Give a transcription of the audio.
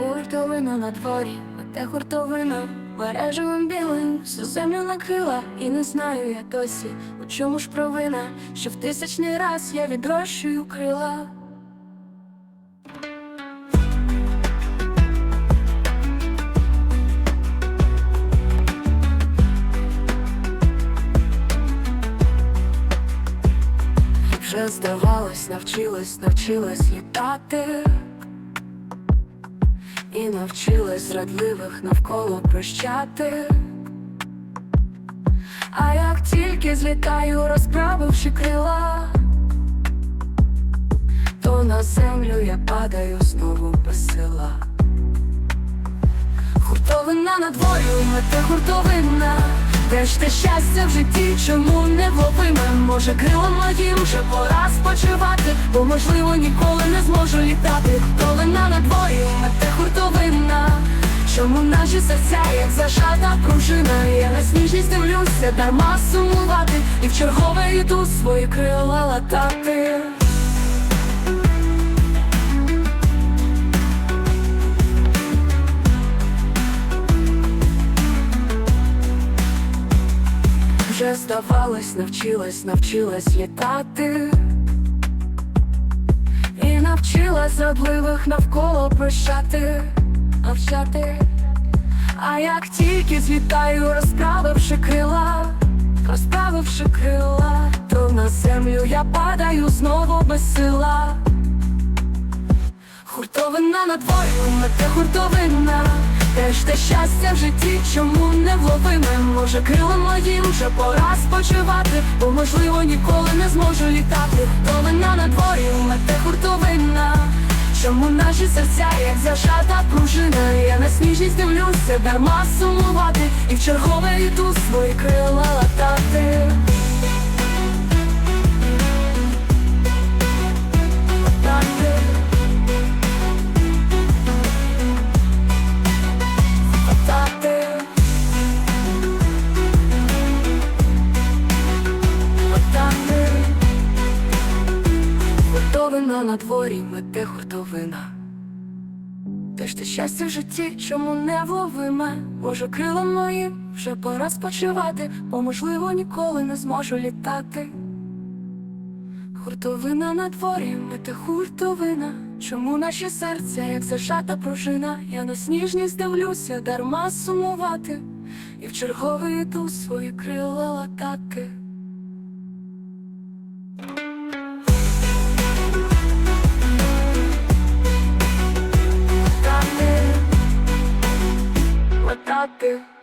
Хуртовина на дворі, оте хуртовина Бережевим білим всю землю накрила. І не знаю я досі, у чому ж провина Що в тисячний раз я відрощую крила. Вже здавалось, навчилась, навчилась літати І навчилась зрадливих навколо прощати. А як тільки злітаю, розправивши крила, то на землю я падаю знову без сила. Хуртовина на дворі, мете хуртовина, де ж те щастя в житті, чому не вловиме Може крилом моїм вже пора спочивати, бо можливо ніколи не зможу літати. Хуртовина на дворі, мете хуртовина, чому наші серця, як зажата пружина, я на сніжність дивлюся, дарма сумувати, і в чергове йду свої крила латати. Вже здавалось, навчилась, навчилась літати. І навчилась зрадливих навколо прощати, навчати А як тільки злітаю, розправивши крила, розправивши крила, то на землю я падаю знову без сила. Хуртовина на дворі, мете хуртовина Теж те щастя в житті, чому не вловиме? Може крилом моїм вже пора спочивати Бо можливо ніколи не зможу літати. Долина на дворі, мете хуртовина. Чому наші серця, як зажата пружина? Я на сніжність дивлюся, дарма сумувати. І в чергове йду свої крила Хуртовина на дворі, мете хуртовина. Те ж те щастя в житті, чому не вловиме Може крилом мої вже пора спочивати, бо можливо ніколи не зможу літати. Хуртовина на дворі, мете хуртовина. Чому наші серця, як зажата пружина, я на сніжність дивлюся, дарма сумувати, і в чергове йду свої крила латати. Латати, латати.